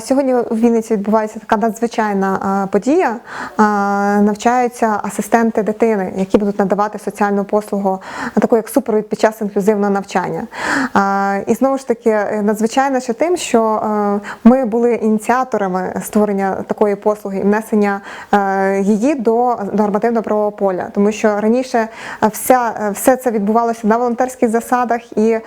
Сьогодні у Вінниці відбувається така надзвичайна подія. Навчаються асистенти дитини, які будуть надавати соціальну послугу, таку як супровід під час інклюзивного навчання. І знову ж таки, е, надзвичайно ще тим, що е, ми були ініціаторами створення такої послуги і внесення е, її до нормативно-правового поля, тому що раніше вся, все це відбувалося на волонтерських засадах, і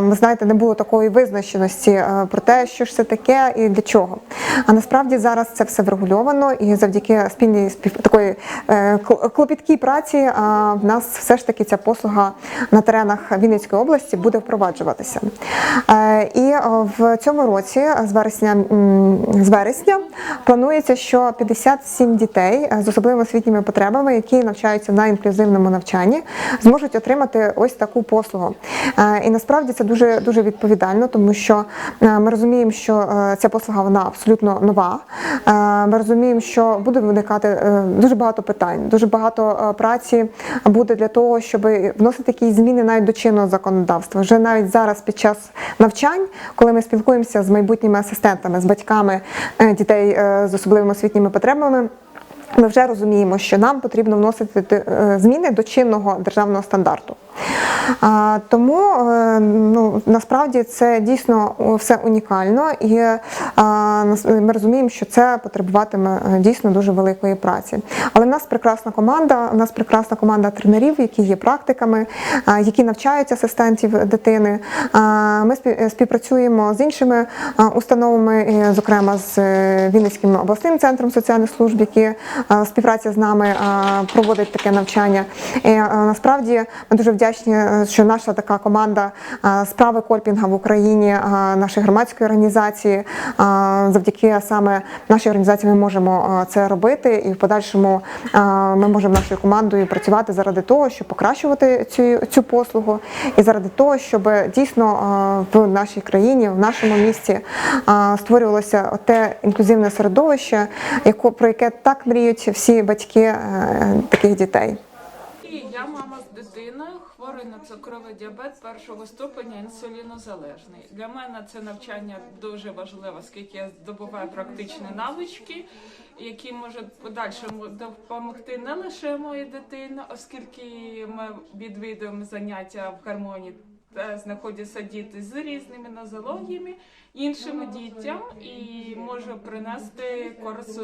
ви знаєте, не було такої визначеності про те, що ж це таке і для чого. А насправді зараз це все врегульовано, і завдяки спільній такої е, клопіткій праці в нас все ж таки ця послуга на теренах Вінницької області буде впроваджуватися. Е, І е, в цьому році, з вересня, з вересня, планується, що 57 дітей з особливими освітніми потребами, які навчаються на інклюзивному навчанні, зможуть отримати ось таку послугу. І насправді це дуже дуже відповідально, тому що ми розуміємо, що ця послуга вона абсолютно нова. Е, Ми розуміємо, що буде виникати е, дуже багато питань, дуже багато е, праці буде для того, щоб вносити якісь зміни навіть до чинного законодавства. Вже навіть зараз під час навчань, коли ми спілкуємося з майбутніми асистентами, з батьками дітей з особливими освітніми потребами. Ми вже розуміємо, що нам потрібно вносити зміни до чинного державного стандарту. Тому е, ну, насправді це дійсно все унікально, і ми розуміємо, що це потребуватиме е, дійсно дуже великої праці. Але в нас прекрасна команда, у нас прекрасна команда тренерів, які є практиками, які навчають асистентів дитини. Ми співпрацюємо з іншими установами, е, зокрема з е, Вінницьким обласним центром соціальних служб, які е, співпраця з нами проводить таке навчання. І е, насправді ми дуже вдячні, е, що наша така команда е, справи кольпінга в Україні, е, нашої громадської організації, завдяки саме нашій організації ми можемо це робити, і в подальшому ми можемо нашою командою працювати заради того, щоб покращувати цю, цю послугу, і заради того, щоб дійсно в нашій країні, в нашому місті створювалося те інклюзивне середовище, про яке так мріють всі батьки таких дітей. Мама з дитиною, хворий на цукровий діабет першого ступеня інсулінозалежний. Для мене це навчання дуже важливо, оскільки я здобуваю практичні навички, які можуть подальшому допомогти не лише моїй дитині, оскільки ми відвідуємо заняття в гармонії. Та знаходяться діти з різними нозологіями, іншим дітям і може принести користь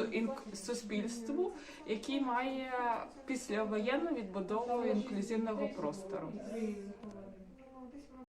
суспільству, який має післявоєнну відбудову інклюзивного простору.